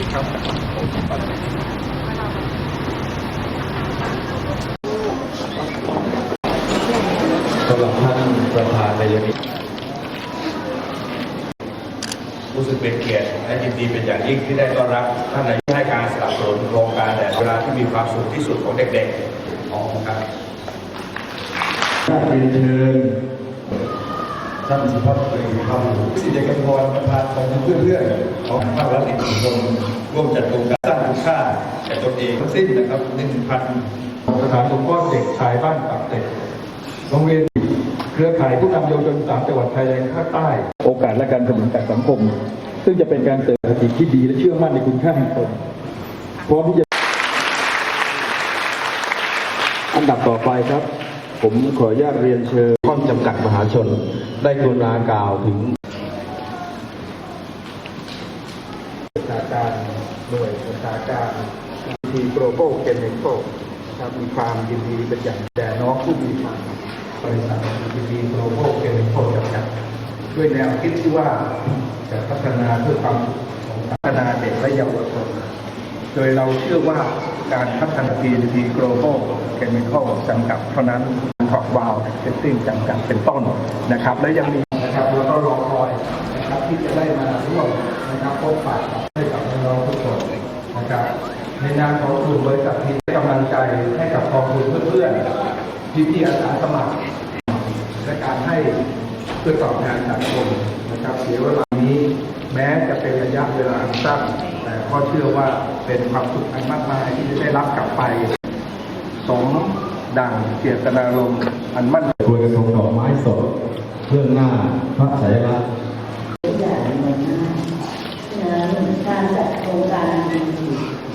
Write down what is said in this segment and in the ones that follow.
ีครับผมปัตสำหรับท่านประธานในยานี้รู้สึกเป็นเกียรติและยินดีเป็นอย่างยิ่งที่ได้ต้อนรับท่านในายกให้การสนับสนุนโครงการแดดเวลาที่มีความสุขที่สุดของเด็กๆของครับเรียนเชิญ ท่านสุภาพสตรีคำสิริกรพรประธานของเพื่อนๆของภาครัฐเอกชนร่วมจัดโครงการสร้างคุณค่าแก่ตนเองทั้งสิ้นนะครับหนึ่งพันสถานสงเคราะห์เด็กชายบ้านปากเต็กโรงเรียนเครือข่ายผู้นำเยาวชนสามจังหวัดชายแดนภาคใต้โอกาสและการสนับสนุนจากสังคม ซึ่งจะเป็นการเสริมสติที่ดีและเชื่อมั่นในคุณค่าแห่งตนพร้อมที่จะอันดับต่อไปครับ ผมขออนุญาตเรียนเชิญข้อจำกัดมหาชน ได้กรุณากล่าวถึงประชาการหน่วยประชาการที global chemical นะครับมีความยินดีเป็นอย่างแด่น้องผู้มีความบริษัทที global chemical จำกัดด้วยแนวคิดที่ว่าจะพัฒนาเพื่อความ โดยเราเชื่อว่าการพัฒนา PTT Global Chemical จำกัดเท่านั้นขอบวาลเซตติ้งจำกัดเป็นต้นนะครับ และยังมีนะครับแล้วก็รอคอยนะครับที่จะได้มาร่วมนะครับพบปะให้กับน้องทุกคนนะครับในนามของกลุ่มบริษัทที่ให้กำลังใจให้กับกองทุนเพื่อนๆพี่ๆอาสาสมัครและการให้เพื่อตอบแทนสังคมนะครับเสียเวลา แม้จะเป็นระยะเวลาอันสั้นแต่ก็เชื่อว่าเป็นความสุขอันมากมายที่จะได้รับกลับไปสมดังเจตนารมณ์อันมั่นควรกระทงดอกไม้สดเพื่อหน้าพระฉายาลักษณ์ทุกอย่างในหน้าฉะนั้นการจัดโครงการดี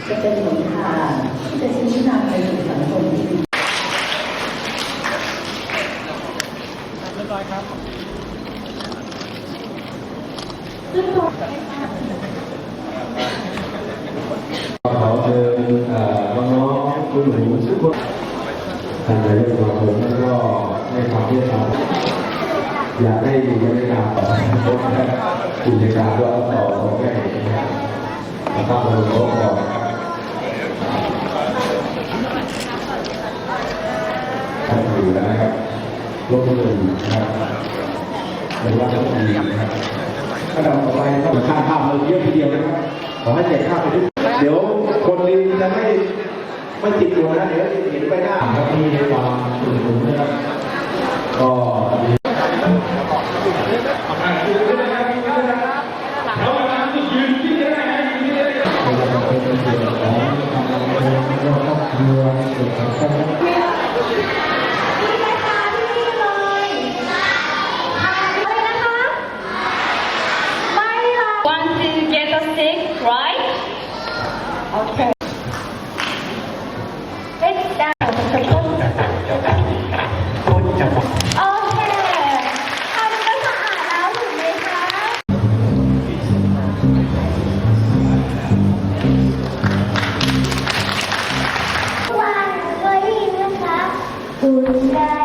จะเป็นหนทางที่จะชี้นำไปสู่สังคมที่ดีขอเชิ ญเอ่อน้องๆคุณหนูทุกคนท่านนายกสมาคมแล้วก็ให้ความเมตตาอยากให้ดูบรรยากาศต่อกิจการว่าต่อของแม่นะครับนะครับเราโน้ตก่อนท่านอยู่นะครับลบหนึ่งนะครับ หรือว่าจะต้องมีนะครับถ้าเราต่อไปต้องข้ามข้ามเราเยอะทีเดียวนะครับขอให้เจ็ดข้ามไปด้วยเดี๋ยวคนดีจะไม่ไม่ติดตัวนะเดี๋ยวเห็นไปหน้าครับมีความตื่นตัวนะครับ Okay. Let's down. Okay. ทำก็สะอาดแล้วถูกไหมคะ วันเคยได้นไหมคะคุณได้